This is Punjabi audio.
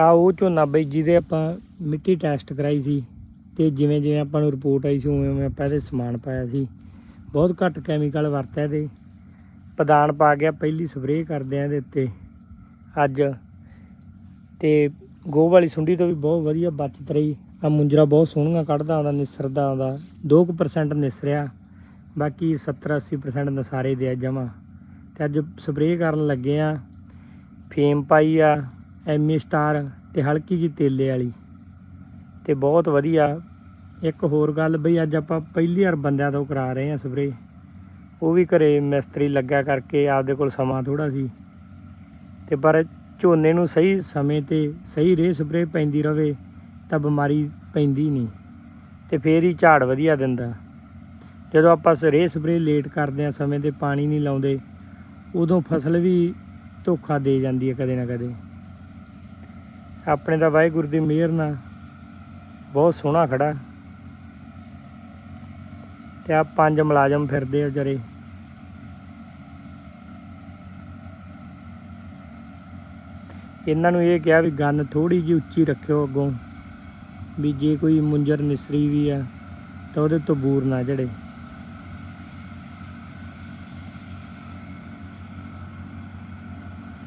ਆ ਉਹ ਝੋਨਾ ਬਈ ਜਿਹਦੇ ਆਪਾਂ ਮਿੱਟੀ ਟੈਸਟ ਕਰਾਈ ਸੀ ਤੇ ਜਿਵੇਂ ਜਿਵੇਂ ਆਪਾਂ ਨੂੰ ਰਿਪੋਰਟ ਆਈ ਸੀ, ਉਵੇਂ ਉਵੇਂ ਆਪਾਂ ਇਹਦੇ ਸਮਾਨ ਪਾਇਆ ਸੀ। ਬਹੁਤ ਘੱਟ ਕੈਮੀਕਲ ਵਰਤਿਆ ਇਹਦੇ। ਪਦਾਨ ਪਾ ਗਿਆ ਪਹਿਲੀ ਸਪਰੇਅ ਕਰਦੇ ਆ ਇਹਦੇ ਉੱਤੇ। ਅੱਜ। ਤੇ ਗੋਹ ਵਾਲੀ ਸੁੰਡੀ ਤੋਂ ਵੀ ਬਹੁਤ ਵਧੀਆ ਬਚਤ ਰਹੀ। ਆ ਮੁੰਜਰਾ ਬਹੁਤ ਸੋਹਣੀਆਂ ਕੱਢਦਾ ਆਉਂਦਾ ਨਿਸਰਦਾ ਆਉਂਦਾ 2% ਨਿਸਰਿਆ। ਬਾਕੀ 70 80% ਨਸਾਰੇ ਦੇ ਆ ਜਮਾ ਤੇ ਅੱਜ ਸਪਰੇਅ ਕਰਨ ਲੱਗੇ ਆ ਫੇਮ ਪਾਈ ਆ। ਐਮੀ ਸਟਾਰ ਤੇ ਹਲਕੀ ਜੀ ਤੇਲੇ ਵਾਲੀ। ਤੇ ਬਹੁਤ ਵਧੀਆ। ਇੱਕ ਹੋਰ ਗੱਲ ਬਈ, ਅੱਜ ਆਪਾਂ ਪਹਿਲੀ ਵਾਰ ਬੰਦਿਆਂ ਤੋਂ ਕਰਾ ਰਹੇ ਹਾਂ ਸਪਰੇਅ ਉਹ ਵੀ ਘਰੇ ਮਿਸਤਰੀ ਲੱਗਾ ਕਰਕੇ ਆਪਦੇ ਕੋਲ ਸਮਾਂ ਥੋੜਾ ਸੀ। ਤੇ ਪਰ ਝੋਨੇ ਨੂੰ ਸਹੀ ਸਮੇਂ ਤੇ ਸਹੀ ਰੇਹ ਸਪਰੇਅ ਪੈਂਦੀ ਰਵੇ, ਤਾਂ ਬਿਮਾਰੀ ਪੈਂਦੀ ਨਹੀਂ। ਤੇ ਫੇਰ ਹੀ ਝਾੜ ਵਧੀਆ ਦਿੰਦਾ। ਜਦੋਂ ਆਪਾਂ ਰੇਹ ਸਪਰੇਅ ਲੇਟ ਕਰਦੇ ਆ ਸਮੇਂ ਤੇ ਪਾਣੀ ਨਹੀਂ ਲਾਉਂਦੇ, ਉਦੋਂ ਫਸਲ ਵੀ ਧੋਖਾ ਦੇ ਜਾਂਦੀ ਹੈ ਕਦੇ ਨਾ ਕਦੇ। ਆਪਣੇ ਤਾਂ ਵਾਹਿਗੁਰੂ ਦੀ ਮਿਹਰ ਨਾਲ ਬਹੁਤ ਸੋਹਣਾ ਖੜਾ। ਤੇ ਆ ਪੰਜ ਮੁਲਾਜ਼ਮ ਫਿਰਦੇ ਆ ਵਿਚਾਰੇ। ਇਹਨਾਂ ਨੂੰ ਇਹ ਕਿਹਾ ਵੀ ਗੰਨ ਥੋੜੀ ਜਿਹੀ ਉੱਚੀ ਰੱਖਿਓ ਅੱਗੋਂ। ਵੀ ਜੇ ਕੋਈ ਮੁੰਜਰ ਨਿਸਰੀ ਵੀ ਆ, ਤਾਂ ਉਹਦੇ ਤੋਂ ਬੂਰ ਨਾ ਜੜੇ